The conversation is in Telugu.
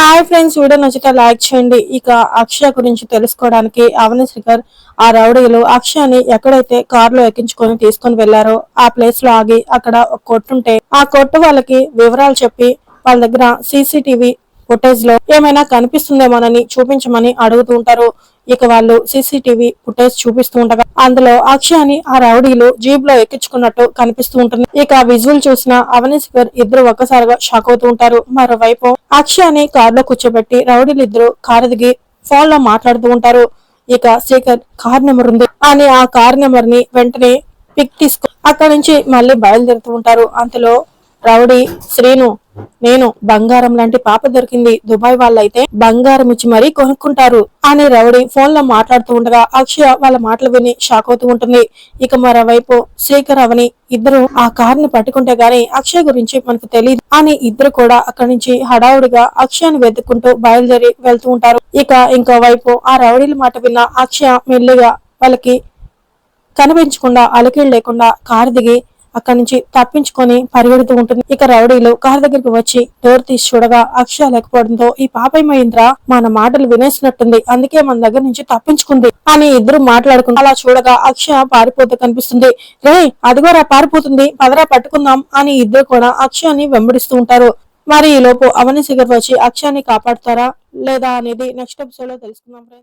హాయ్ ఫ్రెండ్స్ వీడియో నచ్చితే లైక్ చేయండి. ఇక అక్షయ గురించి తెలుసుకోవడానికి అవని శ్రీకర్ ఆ రౌడీలు అక్షయని ఎక్కడైతే కారులో ఎక్కించుకొని తీసుకొని వెళ్ళారో ఆ ప్లేస్లో ఆగి అక్కడ ఒక కొట్టుంటే ఆ కొట్టు వాళ్ళకి వివరాలు చెప్పి వాళ్ళ దగ్గర సీసీటీవీ ఫుటేజ్లో ఏమైనా కనిపిస్తుందేమోనని చూపించమని అడుగుతూ ఉంటారు. ఇక వాళ్ళు సీసీటీవీ ఫుటేజ్ చూపిస్తూ ఉండగా అందులో అక్షయాని ఆ రౌడీలు జీప్లో ఎక్కించుకున్నట్టు కనిపిస్తూ ఉంటుంది. ఇక విజువల్ చూసిన అవనీష్ ఇద్దరు ఒక్కసారిగా షాక్ అవుతూ ఉంటారు. మరోవైపు అక్షయాని కారులో కూర్చోబెట్టి రౌడీలు ఇద్దరు కారు దిగి ఫోన్లో మాట్లాడుతూ ఉంటారు. ఇక శేఖర్ కార్ నెంబర్ ఉంది అని ఆ కార్ నెంబర్ని వెంటనే పిక్ తీసుకు అక్కడ నుంచి మళ్ళీ బయలుదేరుతూ ఉంటారు. అంతలో రౌడీ శ్రీను నేను బంగారం లాంటి పాప దొరికింది. దుబాయ్ వాళ్ళైతే బంగారం ఇచ్చి మరీ కొనుక్కుంటారు అని రౌడీ ఫోన్లో మాట్లాడుతూ ఉండగా అక్షయ వాళ్ళ మాటలు విని షాక్ అవుతూ ఉంటుంది. ఇక మరోవైపు శేఖర్ అవని ఇద్దరు ఆ కార్ని పట్టుకుంటే గాని అక్షయ్ గురించి మనకు తెలియదు అని ఇద్దరు కూడా అక్కడి నుంచి హడావుడిగా అక్షయాన్ని వెతుక్కుంటూ బయలుదేరి వెళ్తూ ఉంటారు. ఇక ఇంకో వైపు ఆ రౌడీల మాట విన్న అక్షయ మెల్లిగా వాళ్ళకి కనిపించకుండా అలికిళ్ళు లేకుండా కారు దిగి అక్కడి నుంచి తప్పించుకొని పరిగెడుతూ ఉంటుంది. ఇక రౌడీలు కారు దగ్గరికి వచ్చి డోర్ తీసి చూడగా అక్షయ లేకపోవడంతో ఈ పాపేమైందిరా మన మాటలు వినేసినట్టుంది. అందుకే మన దగ్గర నుంచి తప్పించుకుంది అని ఇద్దరు మాట్లాడుకుంటూ అలా చూడగా అక్షయ పారిపోతూ కనిపిస్తుంది. రే అదిగోరా పారిపోతుంది. పదరా పట్టుకుందాం అని ఇద్దరు కూడా అక్షయాన్ని వెంబడిస్తూ ఉంటారు. మరి ఈ లోపు అవని శిఖర్ వచ్చి అక్షయాన్ని కాపాడుతారా లేదా అనేది నెక్స్ట్ ఎపిసోడ్లో తెలుసుకుందాం ఫ్రెండ్స్